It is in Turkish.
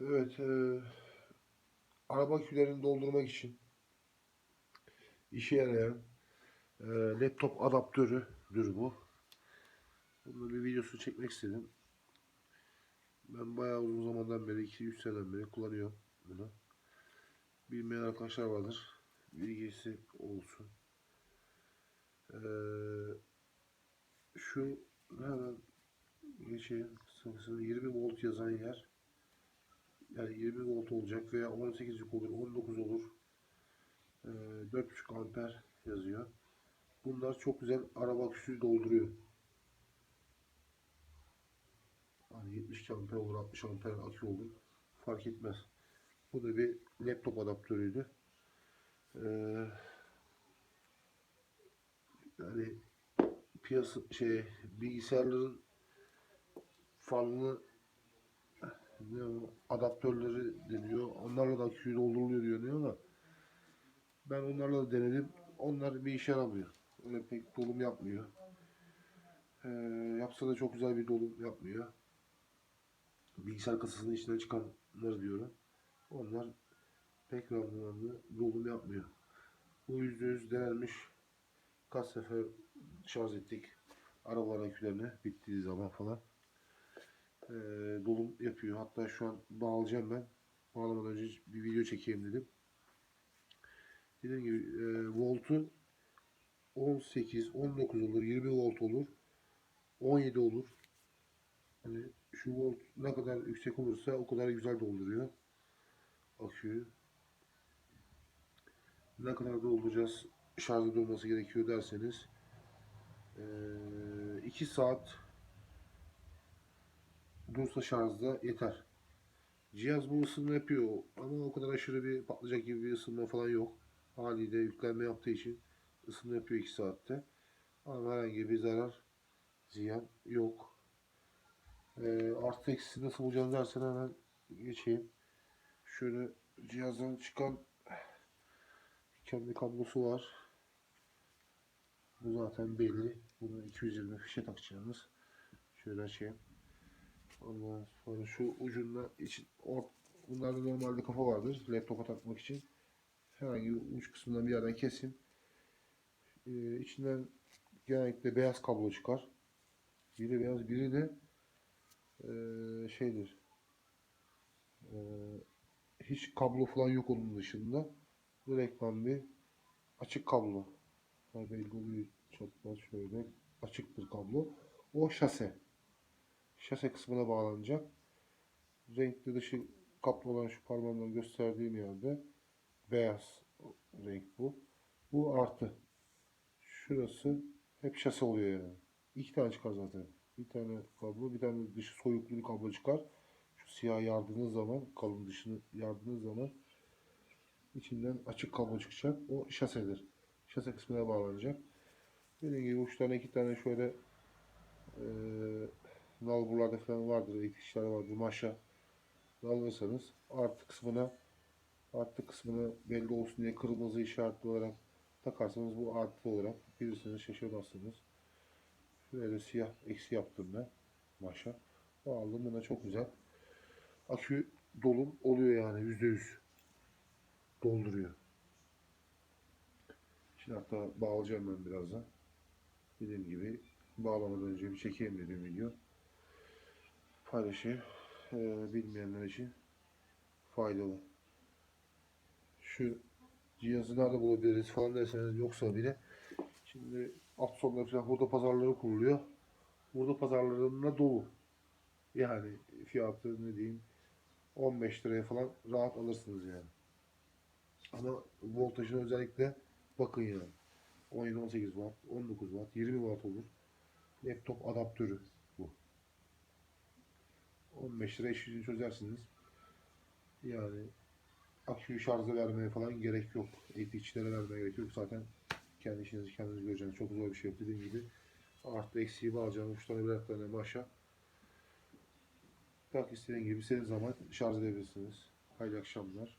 Evet, e, araba akülerini doldurmak için işe yarayan e, laptop adaptörüdür bu. Bunun bir videosunu çekmek istedim. Ben bayağı uzun zamandan beri, 2-3 seneden beri kullanıyorum bunu. Bilmeyen arkadaşlar vardır. Bilgisi olsun. Ee, şu hemen geçeyim. Kısacası 20 volt yazan yer yani 20 volt olacak veya 18 olur, 19 olur. Ee, 4.5 amper yazıyor. Bunlar çok güzel araba aküsü dolduruyor. Hani 72 amper olur, 60 amper akü olur. Fark etmez. Bu da bir laptop adaptörüydü. Ee, yani piyasa şey bilgisayarların o, adaptörleri deniyor. Onlarla da aküyü dolduruluyor diyor ama ben onlarla da denedim. Onlar bir işe yaramıyor. Öyle pek dolum yapmıyor. Ee, yapsa da çok güzel bir dolum yapmıyor. Bilgisayar kasasının içinden çıkanları diyorum. Onlar pek randımanlı dolum yapmıyor. Bu yüzde yüz denenmiş. Kaç sefer şarj ettik. Arabalar akülerini bittiği zaman falan e, dolum yapıyor. Hatta şu an bağlayacağım ben. Bağlamadan önce bir video çekeyim dedim. Dediğim gibi e, voltu 18, 19 olur, 20 volt olur, 17 olur. Hani şu volt ne kadar yüksek olursa o kadar güzel dolduruyor aküyü. Ne kadar dolduracağız şarjda durması gerekiyor derseniz 2 saat dursa şarjda yeter. Cihaz bu ısınma yapıyor ama o kadar aşırı bir patlayacak gibi bir ısınma falan yok. Haliyle yüklenme yaptığı için ısınma yapıyor 2 saatte. Ama herhangi bir zarar, ziyan yok. Ee, artı eksisi nasıl bulacağım dersen hemen geçeyim. Şöyle cihazdan çıkan kendi kablosu var. Bu zaten belli. Bunu 220 fişe takacağımız. Şöyle açayım. Ondan sonra şu ucunda için or, bunlarda normalde kafa vardır laptopa takmak için. Herhangi uç kısmından bir yerden kesin. Ee, içinden genellikle beyaz kablo çıkar. Biri beyaz, biri de ee, şeydir. Ee, hiç kablo falan yok onun dışında. Direktman bir açık kablo. Belli oluyor çatmaz şöyle. Açıktır kablo. O şase şase kısmına bağlanacak. Renkli dışı kaplı olan şu parmağımla gösterdiğim yerde beyaz renk bu. Bu artı. Şurası hep şase oluyor yani. İki tane çıkar zaten. Bir tane kablo, bir tane dışı soyuklu bir kablo çıkar. Şu siyah yardığınız zaman, kalın dışını yardığınız zaman içinden açık kablo çıkacak. O şasedir. Şase kısmına bağlanacak. Dediğim gibi uçlarına iki tane şöyle nalburlarda falan vardır, eğitikçiler vardır. Maşa alırsanız artı kısmına artı kısmını belli olsun diye kırmızı işaretli olarak takarsanız bu artı olarak bilirsiniz şaşırmazsınız. Şuraya siyah eksi yaptım ben. Maşa. Aldım buna çok güzel. Akü dolum oluyor yani yüzde yüz dolduruyor. Şimdi hatta bağlayacağım ben birazdan. Dediğim gibi bağlamadan önce bir çekeyim dedim video paylaşayım. Ee, bilmeyenler için faydalı. Şu cihazı nerede bulabiliriz falan derseniz yoksa bile şimdi at sonları falan burada pazarları kuruluyor. Burada pazarlarında dolu. Yani fiyatı ne diyeyim 15 liraya falan rahat alırsınız yani. Ama voltajına özellikle bakın yani. 17-18 watt, 19 watt, 20 watt olur. Laptop adaptörü. 15 lira işini çözersiniz. Yani aküyü şarja vermeye falan gerek yok. Eğitimcilere vermeye gerek yok. Zaten kendi işinizi kendiniz göreceğiniz çok zor bir şey. Dediğim gibi artı eksiği bağlayacağım. Uçlarına birer tane maşa. Tak istediğin gibi senin zaman şarj edebilirsiniz. Hayırlı akşamlar.